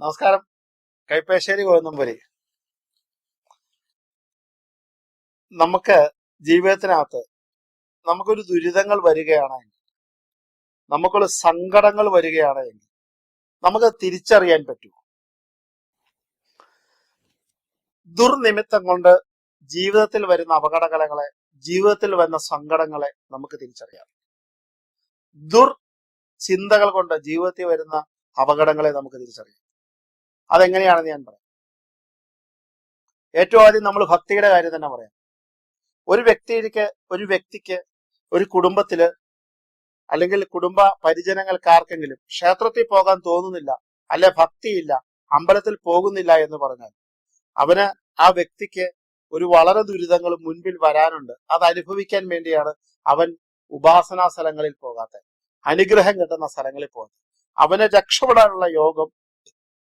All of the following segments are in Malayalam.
നമസ്കാരം. കൈപ്പേശ്ശേരി ഗോവിന്ദംപുരി. നമുക്ക് ജീവിതത്തിനകത്ത് നമുക്കൊരു ദുരിതങ്ങൾ വരികയാണെങ്കിൽ നമുക്കൊരു സങ്കടങ്ങൾ വരികയാണെങ്കിൽ നമുക്ക് തിരിച്ചറിയാൻ പറ്റുമോ? ദുർനിമിത്തം കൊണ്ട് ജീവിതത്തിൽ വരുന്ന അപകടകലകളെ ജീവിതത്തിൽ വരുന്ന സങ്കടങ്ങളെ നമുക്ക് തിരിച്ചറിയാം. ദുർ ചിന്തകൾ കൊണ്ട് ജീവിതത്തിൽ വരുന്ന അപകടങ്ങളെ നമുക്ക് തിരിച്ചറിയാം. അതെങ്ങനെയാണെന്ന് ഞാൻ പറയാം. ഏറ്റവും ആദ്യം നമ്മൾ ഭക്തിയുടെ കാര്യം തന്നെ പറയാം. ഒരു വ്യക്തിക്ക് ഒരു വ്യക്തിക്ക് ഒരു കുടുംബത്തിൽ അല്ലെങ്കിൽ കുടുംബ പരിജനങ്ങൾക്ക് ആർക്കെങ്കിലും ക്ഷേത്രത്തിൽ പോകാൻ തോന്നുന്നില്ല അല്ലെ ഭക്തിയില്ല അമ്പലത്തിൽ പോകുന്നില്ല എന്ന് പറഞ്ഞാൽ അവന് ആ വ്യക്തിക്ക് ഒരു വളരെ ദുരിതങ്ങൾ മുൻപിൽ വരാനുണ്ട്. അത് അനുഭവിക്കാൻ വേണ്ടിയാണ് അവൻ ഉപാസനാ സ്ഥലങ്ങളിൽ പോകാത്തത്. അനുഗ്രഹം കിട്ടുന്ന സ്ഥലങ്ങളിൽ പോകാത്തത്. അവനെ രക്ഷപ്പെടാനുള്ള യോഗം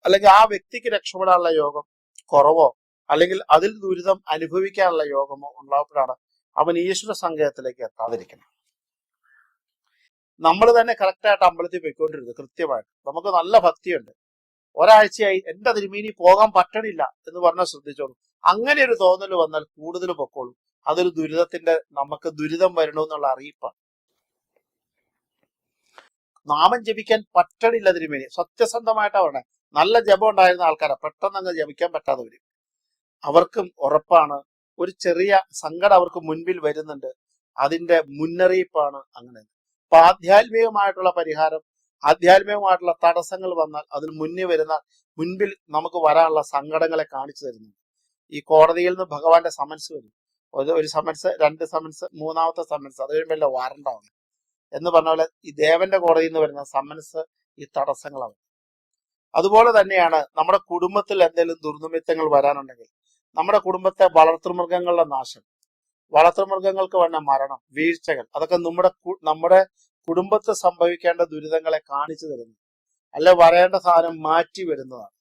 അല്ലെങ്കിൽ ആ വ്യക്തിക്ക് രക്ഷപ്പെടാനുള്ള യോഗം കുറവോ അല്ലെങ്കിൽ അതിൽ ദുരിതം അനുഭവിക്കാനുള്ള യോഗമോ ഉണ്ടാകുമ്പോഴാണ് അവൻ ഈശ്വര സങ്കേതത്തിലേക്ക് എത്താതിരിക്കുന്നത്. നമ്മൾ തന്നെ കറക്റ്റായിട്ട് അമ്പലത്തിൽ പോയിക്കൊണ്ടിരുന്നത് കൃത്യമായിട്ട്. നമുക്ക് നല്ല ഭക്തിയുണ്ട്. ഒരാഴ്ചയായി എന്റെ തിരുമീനി പോകാൻ പറ്റണില്ല എന്ന് പറഞ്ഞാൽ ശ്രദ്ധിച്ചോളൂ. അങ്ങനെ ഒരു തോന്നൽ വന്നാൽ കൂടുതൽ പൊക്കോളും. അതൊരു ദുരിതത്തിന്റെ നമുക്ക് ദുരിതം വരണമെന്നുള്ള അറിയിപ്പാണ്. നാമം ജപിക്കാൻ പറ്റണില്ല തിരുമേനി. സത്യസന്ധമായിട്ടാണ് പറഞ്ഞത്. നല്ല ജപം ഉണ്ടായിരുന്ന ആൾക്കാരാ. പെട്ടെന്ന് അങ്ങ് ജപിക്കാൻ പറ്റാതെ വരും അവർക്കും ഉറപ്പാണ്. ഒരു ചെറിയ സങ്കടം അവർക്ക് മുൻപിൽ വരുന്നുണ്ട്. അതിന്റെ മുന്നറിയിപ്പാണ് അങ്ങനെ. അപ്പൊ ആധ്യാത്മികമായിട്ടുള്ള പരിഹാരം ആധ്യാത്മികമായിട്ടുള്ള തടസ്സങ്ങൾ വന്നാൽ അതിന് മുന്നിൽ വരുന്ന മുൻപിൽ നമുക്ക് വരാനുള്ള സങ്കടങ്ങളെ കാണിച്ചു തരുന്നു ഈ കോടതിയിൽ നിന്ന് ഭഗവാന്റെ സമൻസ് വരും. ഒരു സമൻസ് രണ്ട് സമൻസ് മൂന്നാമത്തെ സമൻസ് അത് കഴിയുമ്പോൾ വാറണ്ടാവും എന്ന് പറഞ്ഞ പോലെ ഈ ദേവന്റെ കോടതിയിൽ നിന്ന് വരുന്ന സമൻസ് ഈ തടസ്സങ്ങളാണ്. അതുപോലെ തന്നെയാണ് നമ്മുടെ കുടുംബത്തിൽ എന്തെങ്കിലും ദുർനിമിത്തങ്ങൾ വരാനുണ്ടെങ്കിൽ നമ്മുടെ കുടുംബത്തെ വളർത്തുമൃഗങ്ങളുടെ നാശം. വളർത്തുമൃഗങ്ങൾക്ക് വന്ന മരണം വീഴ്ചകൾ അതൊക്കെ നമ്മുടെ നമ്മുടെ കുടുംബത്തെ സംഭവിക്കേണ്ട ദുരിതങ്ങളെ കാണിച്ചു തരുന്നു. അല്ലെ വരേണ്ട സാധനം മാറ്റി വരുന്നതാണ്.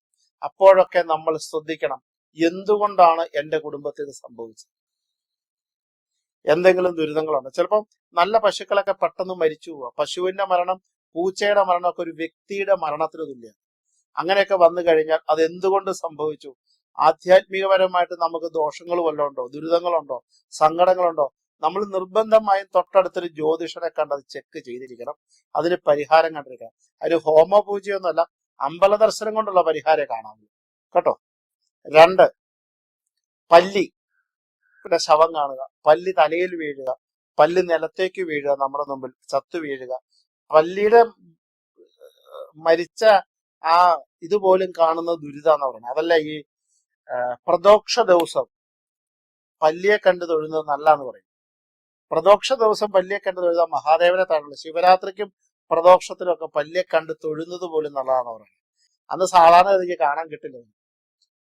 അപ്പോഴൊക്കെ നമ്മൾ ശ്രദ്ധിക്കണം എന്തുകൊണ്ടാണ് എന്റെ കുടുംബത്തിൽ സംഭവിച്ചത്? എന്തെങ്കിലും ദുരിതങ്ങളുണ്ട്. ചിലപ്പം നല്ല പശുക്കളൊക്കെ പെട്ടെന്ന് മരിച്ചു പോവാ. പശുവിന്റെ മരണം പൂച്ചയുടെ മരണമൊക്കെ ഒരു വ്യക്തിയുടെ മരണത്തിന് തുല്യമാണ് അങ്ങനെയൊക്കെ വന്നു കഴിഞ്ഞാൽ അത് എന്തുകൊണ്ട് സംഭവിച്ചു? ആധ്യാത്മികപരമായിട്ട് നമുക്ക് ദോഷങ്ങൾ വല്ലതും ഉണ്ടോ? ദുരിതങ്ങളുണ്ടോ? സങ്കടങ്ങളുണ്ടോ? നമ്മൾ നിർബന്ധമായും തൊട്ടടുത്തൊരു ജ്യോതിഷനെ കണ്ട് അത് ചെക്ക് ചെയ്തിരിക്കണം. അതിന് പരിഹാരം കണ്ടിരിക്കണം. അതിന് ഹോമ പൂജയൊന്നുമല്ല അമ്പല ദർശനം കൊണ്ടുള്ള പരിഹാരം കാണാവുള്ളൂ. കേട്ടോ? രണ്ട് പല്ലി പിന്നെ ശവം കാണുക. പല്ലി തലയിൽ വീഴുക. പല്ല് നിലത്തേക്ക് വീഴുക. നമ്മുടെ മുമ്പിൽ ചത്തു വീഴുക. പല്ലിയുടെ മരിച്ച ആ ഇതുപോലും കാണുന്ന ദുരിതാന്ന് പറയുന്നത് അതല്ല ഈ പ്രദോക്ഷ ദിവസം പല്ലിയെ കണ്ടു തൊഴുന്നത് നല്ലാന്ന് പറയും. പ്രദോക്ഷ ദിവസം പല്ലിയെ കണ്ടു തൊഴുത മഹാദേവനെ താഴെ ശിവരാത്രിക്കും പ്രദോഷത്തിലും ഒക്കെ പല്ലിയെ കണ്ട് തൊഴുന്നത് പോലും നല്ലതാന്ന് പറയുന്നത് അന്ന് സാധാരണ ഗതിക്ക് കാണാൻ കിട്ടില്ല.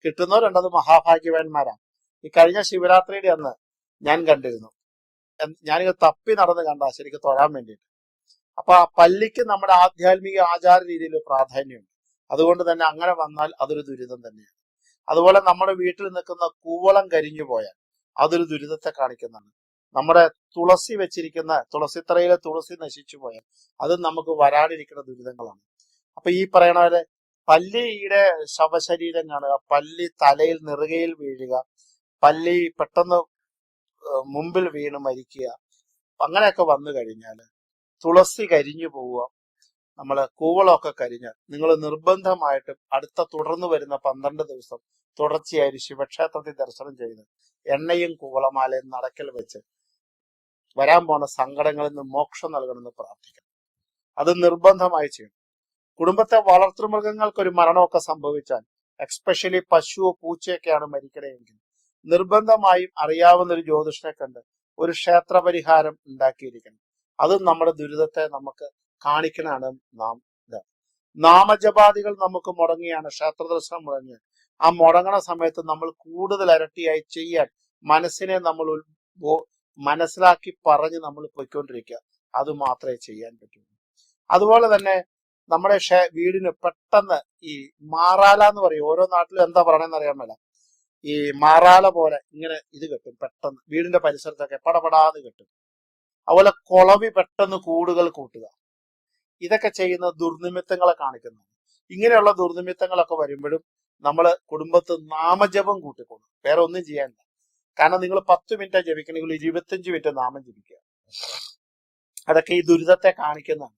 കിട്ടുന്നവരുണ്ടത് മഹാഭാഗ്യവാന്മാരാണ് ഈ കഴിഞ്ഞ ശിവരാത്രിയുടെ അന്ന് ഞാൻ കണ്ടിരുന്നു. ഞാനിത് തപ്പി നടന്ന് കണ്ട ശരിക്കും തൊഴാൻ വേണ്ടിയിട്ട്. അപ്പൊ ആ പല്ലിക്ക് നമ്മുടെ ആധ്യാത്മിക ആചാര രീതിയിൽ പ്രാധാന്യമുണ്ട്. അതുകൊണ്ട് തന്നെ അങ്ങനെ വന്നാൽ അതൊരു ദുരിതം തന്നെയാണ്. അതുപോലെ നമ്മുടെ വീട്ടിൽ നിൽക്കുന്ന കൂവളം കരിഞ്ഞു പോയാൽ അതൊരു ദുരിതത്തെ കാണിക്കുന്നതാണ്. നമ്മുടെ തുളസി വെച്ചിരിക്കുന്ന തുളസിത്തറയിലെ തുളസി നശിച്ചു പോയാൽ അത് നമുക്ക് വരാനിരിക്കുന്ന ദുരിതങ്ങളാണ്. അപ്പൊ ഈ പറയണ പോലെ പല്ലിയുടെ ശവശരീരം കാണുക പല്ലി തലയിൽ നെറുകയിൽ വീഴുക പല്ലി പെട്ടെന്ന് മുമ്പിൽ വീണ് മരിക്കുക അങ്ങനെയൊക്കെ വന്നു കഴിഞ്ഞാൽ തുളസി കരിഞ്ഞു പോവുക നമ്മൾ കൂവളമൊക്കെ കരിഞ്ഞാൽ നിങ്ങൾ നിർബന്ധമായിട്ടും അടുത്ത തുടർന്ന് വരുന്ന പന്ത്രണ്ട് ദിവസം തുടർച്ചയായി ശിവക്ഷേത്രത്തിൽ ദർശനം ചെയ്ത് എണ്ണയും കൂവളമാലയും നടക്കൽ വെച്ച് വരാൻ പോണ സങ്കടങ്ങളിൽ നിന്ന് മോക്ഷം നൽകണമെന്ന് പ്രാർത്ഥിക്കണം അത് നിർബന്ധമായി ചെയ്യണം. കുടുംബത്തെ വളർത്തുമൃഗങ്ങൾക്ക് ഒരു മരണമൊക്കെ സംഭവിച്ചാൽ എക്സ്പെഷ്യലി പശുവോ പൂച്ചയൊക്കെയാണ് മരിക്കണമെങ്കിൽ നിർബന്ധമായും അറിയാവുന്ന ഒരു ജ്യോതിഷനെ കണ്ട് ഒരു ക്ഷേത്ര പരിഹാരം ഉണ്ടാക്കിയിരിക്കണം. അതും നമ്മുടെ ദുരിതത്തെ നമുക്ക് കാണിക്കണാണ് നാം ഇത്. നാമജപാദികൾ നമുക്ക് മുടങ്ങിയാണ് ക്ഷേത്ര ദർശനം മുടങ്ങി ആ മുടങ്ങണ സമയത്ത് നമ്മൾ കൂടുതൽ ഇരട്ടിയായി ചെയ്യാൻ മനസ്സിനെ നമ്മൾ മനസ്സിലാക്കി പറഞ്ഞ് നമ്മൾ പൊയ്ക്കൊണ്ടിരിക്കുക. അത് മാത്രമേ ചെയ്യാൻ പറ്റുള്ളൂ അതുപോലെ തന്നെ നമ്മുടെ വീടിന് പെട്ടെന്ന് ഈ മാറാല എന്ന് പറയും. ഓരോ നാട്ടിലും എന്താ പറയണെന്ന് അറിയാൻ മേല. ഈ മാറാല പോലെ ഇങ്ങനെ ഇത് കെട്ടും പെട്ടെന്ന്. വീടിന്റെ പരിസരത്തൊക്കെ പടപടാന്ന് കെട്ടും. അതുപോലെ കുളവി പെട്ടെന്ന് കൂടുകൾ കൂട്ടുക. ഇതൊക്കെ ചെയ്യുന്ന ദുർനിമിത്തങ്ങളെ കാണിക്കുന്നു. ഇങ്ങനെയുള്ള ദുർനിമിത്തങ്ങളൊക്കെ വരുമ്പോഴും നമ്മൾ കുടുംബത്ത് നാമജപം കൂട്ടിക്കൊണ്ടു വേറെ ഒന്നും ചെയ്യാനില്ല. കാരണം നിങ്ങൾ പത്ത് മിനിറ്റ് ജപിക്കണമെങ്കിൽ ഇരുപത്തഞ്ച് മിനിറ്റ് നാമം ജപിക്കുക. അതൊക്കെ ഈ ദുരിതത്തെ കാണിക്കുന്നതാണ്.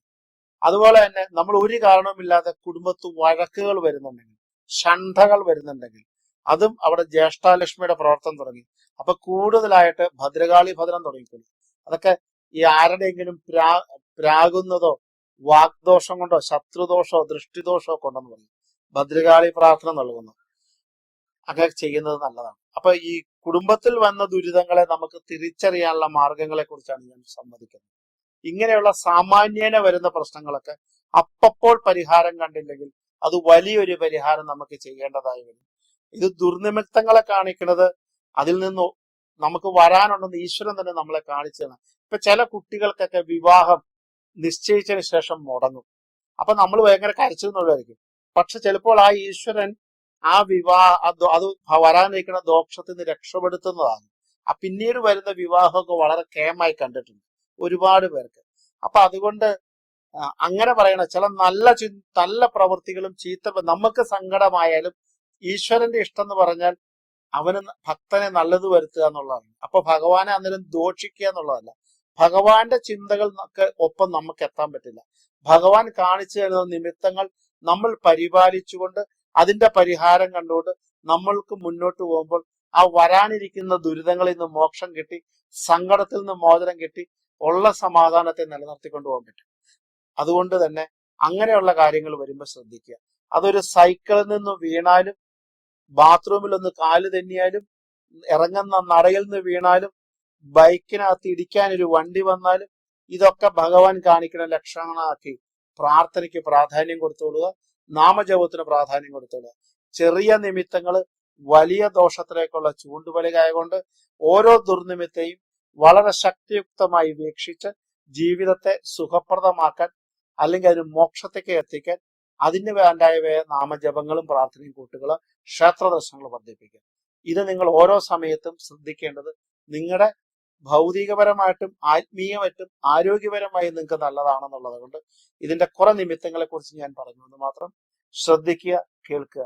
അതുപോലെ തന്നെ നമ്മൾ ഒരു കാരണവുമില്ലാതെ കുടുംബത്ത് വഴക്കുകൾ വരുന്നുണ്ടെങ്കിൽ ഷണ്ഠകൾ വരുന്നുണ്ടെങ്കിൽ അതും അവിടെ ജ്യേഷ്ഠാലക്ഷ്മിയുടെ പ്രവർത്തനം തുടങ്ങി. അപ്പൊ കൂടുതലായിട്ട് ഭദ്രകാളി ഭദ്രം തുടങ്ങിക്കൊള്ളു അതൊക്കെ ഈ ആരുടെയെങ്കിലും പ്രാ പ്രാകുന്നതോ വാഗ്ദോഷം കൊണ്ടോ ശത്രുദോഷോ ദൃഷ്ടിദോഷോ കൊണ്ടെന്ന് പറയും ഭദ്രകാളി പ്രാർത്ഥന നൽകുന്നു. അങ്ങനെ ചെയ്യുന്നത് നല്ലതാണ്. അപ്പൊ ഈ കുടുംബത്തിൽ വന്ന ദുരിതങ്ങളെ നമുക്ക് തിരിച്ചറിയാനുള്ള മാർഗങ്ങളെ കുറിച്ചാണ് ഞാൻ സമ്മതിക്കുന്നത് ഇങ്ങനെയുള്ള സാമാന്യേന വരുന്ന പ്രശ്നങ്ങളൊക്കെ അപ്പപ്പോൾ പരിഹാരം കണ്ടില്ലെങ്കിൽ അത് വലിയൊരു പരിഹാരം നമുക്ക് ചെയ്യേണ്ടതായി വരും. ഇത് ദുർനിമിത്തങ്ങളെ കാണിക്കുന്നത് അതിൽ നിന്ന് നമുക്ക് വരാനുണ്ടെന്ന് ഈശ്വരൻ തന്നെ നമ്മളെ കാണിച്ചു തരണം ഇപ്പൊ ചില കുട്ടികൾക്കൊക്കെ വിവാഹം നിശ്ചയിച്ചതിന് ശേഷം മുടങ്ങും. അപ്പൊ നമ്മൾ ഭയങ്കര കരച്ചിലുള്ളതായിരിക്കും പക്ഷെ ചിലപ്പോൾ ആ ഈശ്വരൻ ആ വിവാഹ അത് വരാനിരിക്കുന്ന ദോഷത്തിൽ നിന്ന് രക്ഷപ്പെടുത്തുന്നതാണ്. ആ പിന്നീട് വരുന്ന വിവാഹമൊക്കെ വളരെ കേമായി കണ്ടിട്ടുണ്ട് ഒരുപാട് പേർക്ക്. അപ്പൊ അതുകൊണ്ട് അങ്ങനെ പറയണ ചില നല്ല ചി നല്ല പ്രവൃത്തികളും ചീത്ത നമുക്ക് സങ്കടമായാലും ഈശ്വരന്റെ ഇഷ്ടം എന്ന് പറഞ്ഞാൽ അവന് ഭക്തനെ നല്ലത് വരുത്തുക എന്നുള്ളതാണ്. അപ്പൊ ഭഗവാനെ അന്നേരം ദോഷിക്കുക എന്നുള്ളതല്ല. ഭഗവാന്റെ ചിന്തകൾ ഒപ്പം നമുക്ക് എത്താൻ പറ്റില്ല. ഭഗവാൻ കാണിച്ചു തരുന്ന നിമിത്തങ്ങൾ നമ്മൾ പരിപാലിച്ചുകൊണ്ട് അതിന്റെ പരിഹാരം കണ്ടുകൊണ്ട് നമ്മൾക്ക് മുന്നോട്ട് പോകുമ്പോൾ ആ വരാനിരിക്കുന്ന ദുരിതങ്ങളിൽ നിന്ന് മോക്ഷം കിട്ടി സങ്കടത്തിൽ നിന്ന് മോചനം കിട്ടി ഉള്ള സമാധാനത്തെ നിലനിർത്തിക്കൊണ്ടു പോകാൻ പറ്റും. അതുകൊണ്ട് തന്നെ അങ്ങനെയുള്ള കാര്യങ്ങൾ വരുമ്പോൾ ശ്രദ്ധിക്കുക. അതൊരു സൈക്കിളിൽ നിന്ന് വീണാലും ബാത്റൂമിൽ ഒന്ന് കാൽ തെന്നിയാലും ഇറങ്ങുന്ന നടയിൽ നിന്ന് വീണാലും ബൈക്കിനകത്ത് ഇടിക്കാൻ ഒരു വണ്ടി വന്നാലും ഇതൊക്കെ ഭഗവാൻ കാണിക്കുന്ന ലക്ഷണങ്ങളാക്കി പ്രാർത്ഥനയ്ക്ക് പ്രാധാന്യം കൊടുത്തോളുക നാമജപത്തിന് പ്രാധാന്യം കൊടുത്തോളുക. ചെറിയ നിമിത്തങ്ങൾ വലിയ ദോഷത്തിലേക്കുള്ള ചൂണ്ടുവലികായകൊണ്ട് ഓരോ ദുർനിമിത്തെയും വളരെ ശക്തിയുക്തമായി വീക്ഷിച്ച് ജീവിതത്തെ സുഖപ്രദമാക്കാൻ അല്ലെങ്കിൽ അതിന് മോക്ഷത്തേക്ക് എത്തിക്കാൻ അതിന് വേണ്ടായ നാമജപങ്ങളും പ്രാർത്ഥനയും കൂട്ടുകൾ ക്ഷേത്ര ദർശനങ്ങൾ വർദ്ധിപ്പിക്കുക. ഇത് നിങ്ങൾ ഓരോ സമയത്തും ശ്രദ്ധിക്കേണ്ടത് നിങ്ങളുടെ ഭൗതികപരമായിട്ടും ആത്മീയമായിട്ടും ആരോഗ്യപരമായും നിങ്ങൾക്ക് നല്ലതാണെന്നുള്ളത് കൊണ്ട് ഇതിന്റെ കുറെ നിമിത്തങ്ങളെ കുറിച്ച് ഞാൻ പറഞ്ഞു. എന്ന് മാത്രം ശ്രദ്ധിക്കുക കേൾക്കുക.